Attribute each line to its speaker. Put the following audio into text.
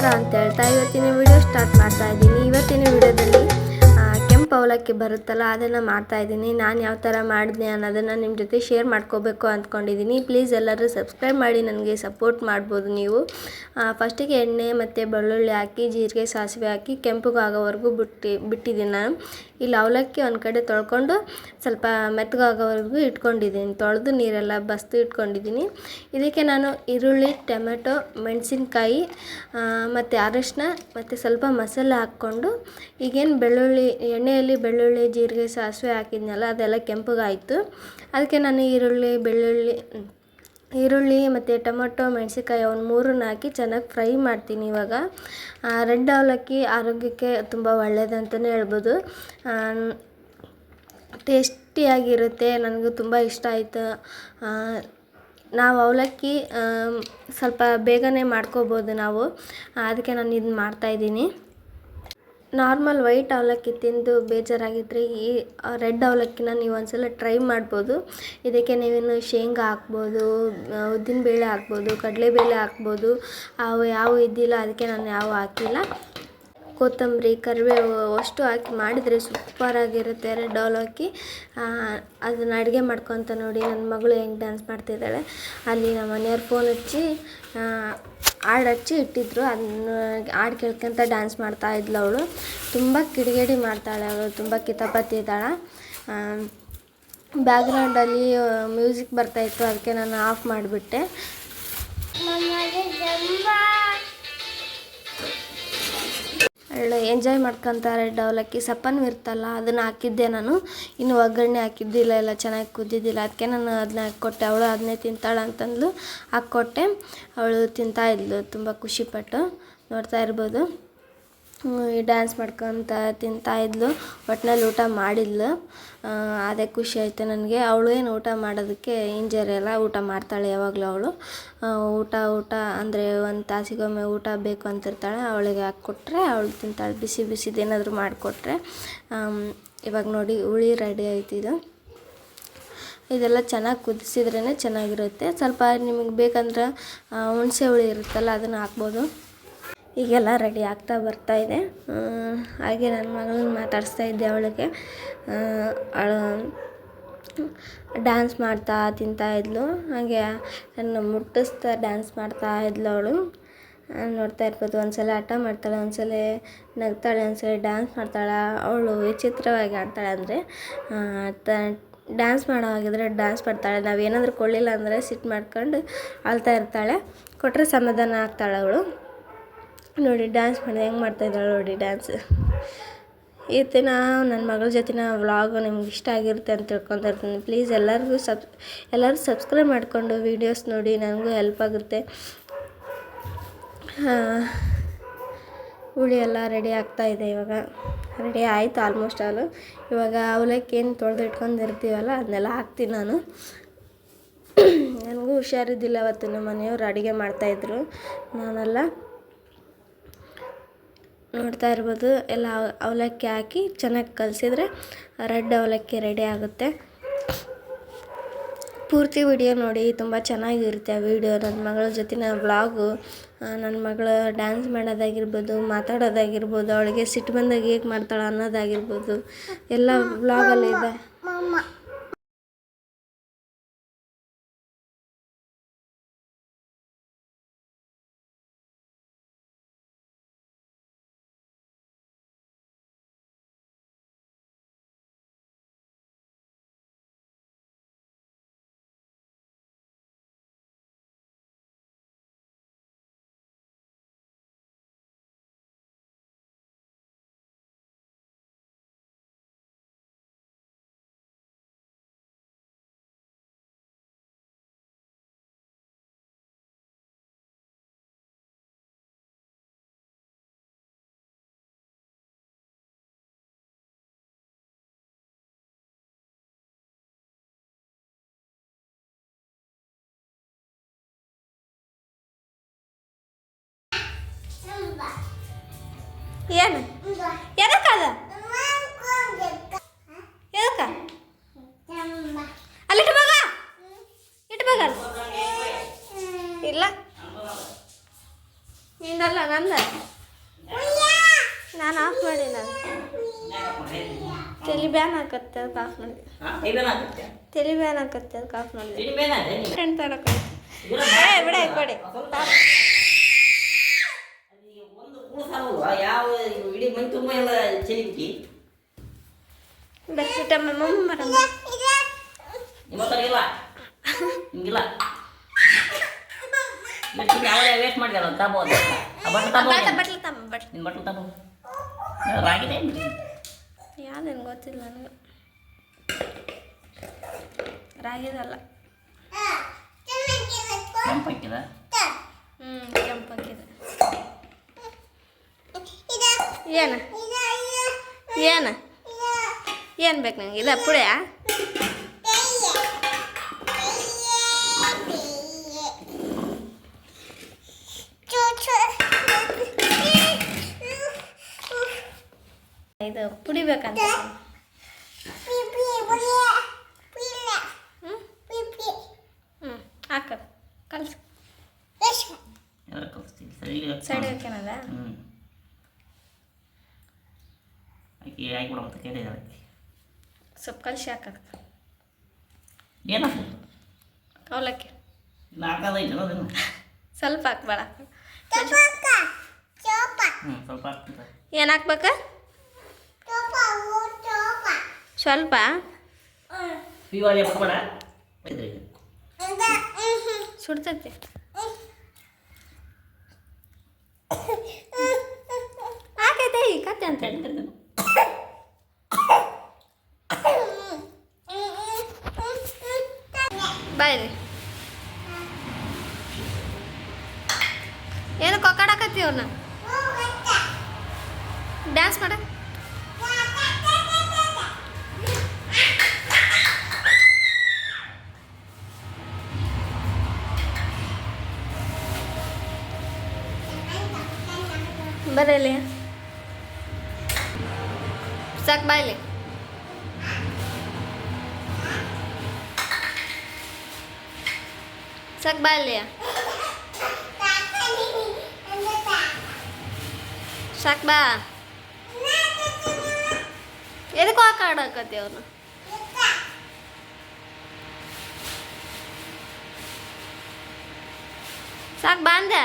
Speaker 1: ನಮಸ್ಕಾರ ಅಂತ ಹೇಳ್ತಾ ಇವತ್ತಿನ ವಿಡಿಯೋ ಸ್ಟಾರ್ಟ್ ಮಾಡ್ತಾ ಇದ್ದೀನಿ. ಇವತ್ತಿನ ವಿಡಿಯೋದಲ್ಲಿ ಕೆಂಪು ಅವಲಕ್ಕಿ ಬರುತ್ತಲ್ಲ, ಅದನ್ನು ಮಾಡ್ತಾ ಇದ್ದೀನಿ. ನಾನು ಯಾವ ಥರ ಮಾಡಿದೆ ಅನ್ನೋದನ್ನು ನಿಮ್ಮ ಜೊತೆ ಶೇರ್ ಮಾಡ್ಕೋಬೇಕು ಅಂದ್ಕೊಂಡಿದ್ದೀನಿ. ಪ್ಲೀಸ್ ಎಲ್ಲರೂ ಸಬ್ಸ್ಕ್ರೈಬ್ ಮಾಡಿ, ನನಗೆ ಸಪೋರ್ಟ್ ಮಾಡ್ಬೋದು ನೀವು. ಫಸ್ಟಿಗೆ ಎಣ್ಣೆ ಮತ್ತು ಬೆಳ್ಳುಳ್ಳಿ ಹಾಕಿ, ಜೀರಿಗೆ, ಸಾಸಿವೆ ಹಾಕಿ, ಕೆಂಪುಗಾಗೋವರೆಗೂ ಬಿಟ್ಟು, ಬಿಟ್ಟಿದ್ದೀನಿ ನಾನು. ಇಲ್ಲಿ ಅವಲಕ್ಕಿ ಒಂದು ಕಡೆ ತೊಳ್ಕೊಂಡು ಸ್ವಲ್ಪ ಮೆತ್ತಗಾಗೋವರೆಗೂ ಇಟ್ಕೊಂಡಿದ್ದೀನಿ. ತೊಳೆದು ನೀರೆಲ್ಲ ಬಸ್ದು ಇಟ್ಕೊಂಡಿದ್ದೀನಿ. ಇದಕ್ಕೆ ನಾನು ಈರುಳ್ಳಿ, ಟೊಮೆಟೊ, ಮೆಣಸಿನ್ಕಾಯಿ ಮತ್ತು ಅರಶಿನ, ಮತ್ತು ಸ್ವಲ್ಪ ಮಸಾಲೆ ಹಾಕ್ಕೊಂಡು ಈಗೇನು ಬೆಳ್ಳುಳ್ಳಿ, ಎಣ್ಣೆಯಲ್ಲಿ ಬೆಳ್ಳುಳ್ಳಿ, ಜೀರಿಗೆ, ಸಾಸಿವೆ ಹಾಕಿದ್ನಲ್ಲ ಅದೆಲ್ಲ ಕೆಂಪಗಾಯಿತು. ಅದಕ್ಕೆ ನಾನು ಈರುಳ್ಳಿ, ಬೆಳ್ಳುಳ್ಳಿ ಈರುಳ್ಳಿ ಮತ್ತು ಟೊಮೊಟೊ, ಮೆಣಸಿನ್ಕಾಯಿ ಅವ್ನ ಮೂರನ್ನ ಹಾಕಿ ಚೆನ್ನಾಗಿ ಫ್ರೈ ಮಾಡ್ತೀನಿ ಇವಾಗ. ರೆಡ್ ಅವಲಕ್ಕಿ ಆರೋಗ್ಯಕ್ಕೆ ತುಂಬ ಒಳ್ಳೆಯದಂತಲೇ ಹೇಳ್ಬೋದು. ಟೇಸ್ಟಿಯಾಗಿರುತ್ತೆ, ನನಗೂ ತುಂಬ ಇಷ್ಟ ಆಯಿತು. ನಾವು ಅವಲಕ್ಕಿ ಸ್ವಲ್ಪ ಬೇಗನೆ ಮಾಡ್ಕೋಬೋದು ನಾವು. ಅದಕ್ಕೆ ನಾನು ಇದನ್ನ ಮಾಡ್ತಾಯಿದ್ದೀನಿ ನಾರ್ಮಲ್ ವೈಟ್ ಅವಲಕ್ಕಿ ತಿಂದು ಬೇಜಾರಾಗಿದ್ದರೆ ಈ ರೆಡ್ ಅವಲಕ್ಕಿನ ನೀವು ಒಂದ್ಸಲ ಟ್ರೈ ಮಾಡ್ಬೋದು. ಇದಕ್ಕೆ ನೀವೇನು ಶೇಂಗಾ ಹಾಕ್ಬೋದು ಉದ್ದಿನಬೇಳೆ ಹಾಕ್ಬೋದು, ಕಡಲೆಬೇಳೆ ಹಾಕ್ಬೋದು. ಅವು ಯಾವ ಇದ್ದಿಲ್ಲ, ಅದಕ್ಕೆ ನಾನು ಯಾವ ಹಾಕಿಲ್ಲ. ಕೊತ್ತಂಬರಿ, ಕರಿಬೇವು ಅಷ್ಟು ಹಾಕಿ ಮಾಡಿದರೆ ಸೂಪರಾಗಿರುತ್ತೆ ರೆಡ್ ಅವಲಕ್ಕಿ. ಅದನ್ನು ಅಡುಗೆ ಮಾಡ್ಕೊತ ನೋಡಿ. ನನ್ನ ಮಗಳು ಹೆಂಗೆ ಡ್ಯಾನ್ಸ್ ಮಾಡ್ತಿದ್ದಾಳೆ. ಅಲ್ಲಿ ನಮ್ಮ ಮನೆಯವ್ರು ಫೋನ್ ಹಚ್ಚಿ ಹಾಡು ಹಚ್ಚಿ ಇಟ್ಟಿದ್ರು. ಅದನ್ನ ಹಾಡು ಕೇಳ್ಕೊಂತ ಡ್ಯಾನ್ಸ್ ಮಾಡ್ತಾ ಇದ್ಲು ಅವಳು. ತುಂಬ ಕಿಡಿಗೇಡಿ ಮಾಡ್ತಾಳೆ ಅವಳು. ತುಂಬ ಕಿತಾಪತಿ ಇದ್ದಾಳೆ. ಬ್ಯಾಕ್ಗ್ರೌಂಡಲ್ಲಿ ಮ್ಯೂಸಿಕ್ ಬರ್ತಾಯಿತ್ತು ಅದಕ್ಕೆ ನಾನು ಆಫ್ ಮಾಡಿಬಿಟ್ಟೆ. ಒಳ್ಳೆ ಎಂಜಾಯ್ ಮಾಡ್ಕೊಂತಾರೆ ಅವಲಕ್ಕಿ ಸಪ್ಪನು ಇರ್ತಲ್ಲ, ಅದನ್ನು ಹಾಕಿದ್ದೆ ನಾನು. ಇನ್ನು ಒಗ್ಗರಣೆ ಹಾಕಿದ್ದಿಲ್ಲ, ಎಲ್ಲ ಚೆನ್ನಾಗಿ ಕುದ್ದಿದ್ದಿಲ್ಲ ಅದಕ್ಕೆ ನಾನು ಅದನ್ನ ಹಾಕ್ಕೊಟ್ಟೆ. ಅವಳು ಅದನ್ನೇ ತಿಂತಾಳೆ ಅಂತಂದ್ಲು ಹಾಕ್ಕೊಟ್ಟೆ. ಅವಳು ತಿಂತಾ ಇದ್ಲು, ತುಂಬ ಖುಷಿಪಟ್ಟು. ನೋಡ್ತಾ ಇರ್ಬೋದು. ಡ್ಯಾನ್ಸ್ ಮಾಡ್ಕೊತ ತಿಂತಾ ಇದ್ಲು. ಒಟ್ನಲ್ಲಿ ಊಟ ಮಾಡಿದ್ಲು. ಅದೇ ಖುಷಿ ಆಯಿತು ನನಗೆ. ಅವಳು ಏನು ಊಟ ಮಾಡೋದಕ್ಕೆ ಹಿಂಜರಿಯಲ್ಲ ಊಟ ಮಾಡ್ತಾಳೆ ಯಾವಾಗಲೂ ಅವಳು. ಊಟ ಊಟ ಅಂದರೆ ಒಂದು ತಾಸಿಗೊಮ್ಮೆ ಊಟ ಬೇಕು ಅಂತಿರ್ತಾಳೆ. ಅವಳಿಗೆ ಹಾಕ್ಕೊಟ್ರೆ ಅವಳು ತಿಂತಾಳೆ. ಬಿಸಿ ಬಿಸಿದೇನಾದರೂ ಮಾಡಿಕೊಟ್ರೆ. ಇವಾಗ ನೋಡಿ ಹುಳಿ ರೆಡಿ ಆಯ್ತು ಇದು. ಇದೆಲ್ಲ ಚೆನ್ನಾಗಿ ಕುದಿಸಿದ್ರೇ ಚೆನ್ನಾಗಿರುತ್ತೆ. ಸ್ವಲ್ಪ ನಿಮಗೆ ಬೇಕಂದ್ರೆ ಹುಣಸೆ ಹುಳಿ ಇರುತ್ತಲ್ಲ, ಅದನ್ನು ಹಾಕ್ಬೋದು. ಈಗೆಲ್ಲ ರೆಡಿ ಆಗ್ತಾ ಬರ್ತಾ ಇದೆ. ಹಾಗೆ ನನ್ನ ಮಗಳನ್ನ ಮಾತಾಡಿಸ್ತಾ ಇದ್ದೆ ಅವಳಿಗೆ. ಡ್ಯಾನ್ಸ್ ಮಾಡ್ತಾ ತಿಂತಾ ಇದ್ಲು. ಹಾಗೆ ನನ್ನ ಮುಟ್ಟಿಸ್ತಾ ಡ್ಯಾನ್ಸ್ ಮಾಡ್ತಾ ಇದ್ಲು ಅವಳು. ನೋಡ್ತಾ ಇರ್ಬೋದು, ಒಂದ್ಸಲ ಹಠ ಮಾಡ್ತಾಳೆ, ಒಂದ್ಸಲ ನಗ್ತಾಳೆ, ಒಂದ್ಸಲ ಡ್ಯಾನ್ಸ್ ಮಾಡ್ತಾಳೆ. ಅವಳು ವಿಚಿತ್ರವಾಗಿ ಆಡ್ತಾಳೆ ಅಂದರೆ ತ ಡ್ಯಾನ್ಸ್ ಮಾಡೋವಾಗಿದ್ರೆ ಡ್ಯಾನ್ಸ್ ಮಾಡ್ತಾಳೆ. ನಾವು ಏನಾದರೂ ಕೊಳ್ಳಿಲ್ಲ ಅಂದರೆ ಸಿಟ್ಟು ಮಾಡ್ಕೊಂಡು ಅಳ್ತಾ ಇರ್ತಾಳೆ. ಕೊಟ್ಟರೆ ಸಮಾಧಾನ ಆಗ್ತಾಳೆ ಅವಳು. ನೋಡಿ ಡ್ಯಾನ್ಸ್ ಮಾಡಿದೆ. ಹೆಂಗೆ ಮಾಡ್ತಾಯಿದ್ದಾಳೆ ನೋಡಿ ಡ್ಯಾನ್ಸ್ ಈ ನನ್ನ ಮಗಳ ಜೊತೆನ ವ್ಲಾಗ್ ನಿಮ್ಗೆ ಇಷ್ಟ ಆಗಿರುತ್ತೆ ಅಂತ ತಿಳ್ಕೊತಾ ಇರ್ತೀನಿ. ಪ್ಲೀಸ್ ಎಲ್ಲರಿಗೂ ಸಬ್, ಎಲ್ಲರೂ ಸಬ್ಸ್ಕ್ರೈಬ್ ಮಾಡಿಕೊಂಡು ವೀಡಿಯೋಸ್ ನೋಡಿ, ನನಗೂ ಹೆಲ್ಪ್ ಆಗುತ್ತೆ. ಹುಳಿ ಎಲ್ಲ ರೆಡಿ ಆಗ್ತಾ ಇದೆ ಇವಾಗ. ರೆಡಿ ಆಯಿತು ಆಲ್ಮೋಸ್ಟ್ ಆಲು ಇವಾಗ ಅವಲಕ್ಕಿ ಏನು ತೊಳೆದು ಇಟ್ಕೊಂಡಿರ್ತೀವಲ್ಲ, ಅದನ್ನೆಲ್ಲ ಹಾಕ್ತೀನಿ ನಾನು. ನನಗೂ ಹುಷಾರಿದ್ದಿಲ್ಲ ಅವತ್ತು, ನಮ್ಮ ಮನೆಯವರು ಅಡುಗೆ ಮಾಡ್ತಾಯಿದ್ರು ನಾನೆಲ್ಲ ನೋಡ್ತಾ ಇರ್ಬೋದು. ಎಲ್ಲ ಅವಲಕ್ಕಿ ಹಾಕಿ ಚೆನ್ನಾಗಿ ಕಲಸಿದ್ರೆ ರೆಡ್ ಅವಲಕ್ಕಿ ರೆಡಿ ಆಗುತ್ತೆ. ಪೂರ್ತಿ ವಿಡಿಯೋ ನೋಡಿ, ತುಂಬ ಚೆನ್ನಾಗಿರುತ್ತೆ ಆ ವಿಡಿಯೋ ನನ್ನ ಮಗಳ ಜೊತೆನ ವ್ಲಾಗು ನನ್ನ ಮಗಳು ಡ್ಯಾನ್ಸ್ ಮಾಡೋದಾಗಿರ್ಬೋದು, ಮಾತಾಡೋದಾಗಿರ್ಬೋದು, ಅವಳಿಗೆ ಸಿಟ್ಟು ಬಂದಾಗ ಹೇಗೆ ಮಾಡ್ತಾಳೆ ಅನ್ನೋದಾಗಿರ್ಬೋದು. ಎಲ್ಲ ವ್ಲಾಗಲ್ಲಿ ಏನು? ಎದಕ್ಕದ ಎದಕ್ಕ ಅಲ್ಲಿಟ್ಟು ಬಗ ಇಟ್ಟು ಬಗ ಇಲ್ಲ. ನಿಂದಲ್ಲ ನಂದ? ನಾನು ಆಫ್ ನಾನು ತಲೆ ಬ್ಯಾನ್ ಹಾಕತ್ತೆ ಅದಕ್ಕೆ ಆಫ್ ಮಾಡಿದೆ ತಲೆ ಬ್ಯಾನ್ ಹಾಕತ್ತೆ ಅದಕ್ಕೆ ಆಫ್ ಮಾಡಿದೆ ಫ್ರೆಂಡ್ ತರಕ ಏ ಬಿಡ ಕೊಡಿ.
Speaker 2: ತುಂಬ ಎಲ್ಲ ಚೆಲಿಬಿಟ್ಟಿ
Speaker 1: ಬೆಸ್ಟ್ ಮಮ್ಮ
Speaker 2: ನಿಮ್ಮ ಹತ್ರ ಇಲ್ಲ ನಿಮ್ಗಿಲ್ಲ ಇವತ್ತು ಯಾವೇ ವೇಸ್ಟ್ ಮಾಡಿದಲ್ಲ ತಗೋದು ಬಟ್ಲು ತಗೋ
Speaker 1: ಬಟ್ಲ ಬಟ್ಲ ತಮ್ಮ ಬಟ್ಲ
Speaker 2: ನಿನ್ನ ಬಟ್ಲು ತಗೋ ರಾಗಿದೆ
Speaker 1: ಯಾವ್ದೇನು ಗೊತ್ತಿಲ್ಲ ನನಗೆ ರಾಗಿದಲ್ಲ
Speaker 2: ಕೆಂಪಾಕಿದ
Speaker 1: ಹ್ಞೂ ಕೆಂಪಾಗಿದೆ ಏನು ಏನು ಏನು ಬೇಕು ನನಗೆ ಇದು ಪುಡಿಯಾ ಇದು ಪುಡಿ ಬೇಕಂತ ಹ್ಞೂ ಹ್ಞೂ ಹಾಕ ಕಲ್ಸು
Speaker 2: ಯಾರು ಕಲಿಸ್ತೀವಿ ಸರಿ
Speaker 1: ಸೈಡ್ ಹಾಕ್ಯಾನದ
Speaker 2: ಹ್ಞೂ ಆಕೆ ಹಾಕಿಬಿಡ ಅಂತ ಕೇಳಿದಾಳೆ
Speaker 1: ಸ್ವಲ್ಪ ಕಲಿಸಿ ಹಾಕಕ್ಕೆ
Speaker 2: ಏನಾಗ್ತದೆ
Speaker 1: ಅವಲಕ್ಕಿ.
Speaker 2: ಇಲ್ಲ ಹಾಕೋದೈತೆ ಅದನ್ನು
Speaker 1: ಸ್ವಲ್ಪ ಹಾಕ್ಬೇಡ.
Speaker 2: ಹ್ಞೂ ಸ್ವಲ್ಪ ಹಾಕ್ತಿದ್ದೆ
Speaker 1: ಏನು ಹಾಕ್ಬೇಕ? ಸ್ವಲ್ಪ?
Speaker 2: ಹಾಕ್ಬೇಡ. ಇದ್ರಿ
Speaker 1: ಸುಡ್ತೈತಿ. ಹಾಕೈತೆ ಈ ಕತ್ತೆ ಅಂತ ಬಾಯ್ರಿ ಏನು ಕೊಕ್ಕಾಡಕತ್ತಿ ಅವ್ನ ಡ್ಯಾನ್ಸ್ ಮಾಡ. ಬರಲಿ ಸಾಕು ಬಾಯ್ಲಿ ಸಕ್ ಬಾಲ್ಯ ಸಾಕ್ ಬಾ ಎದಕ್ಕೂ ಆ ಕಾಡಾಕತಿ ಅವನು ಸಾಕ್ ಬಾ ಅಂದೆ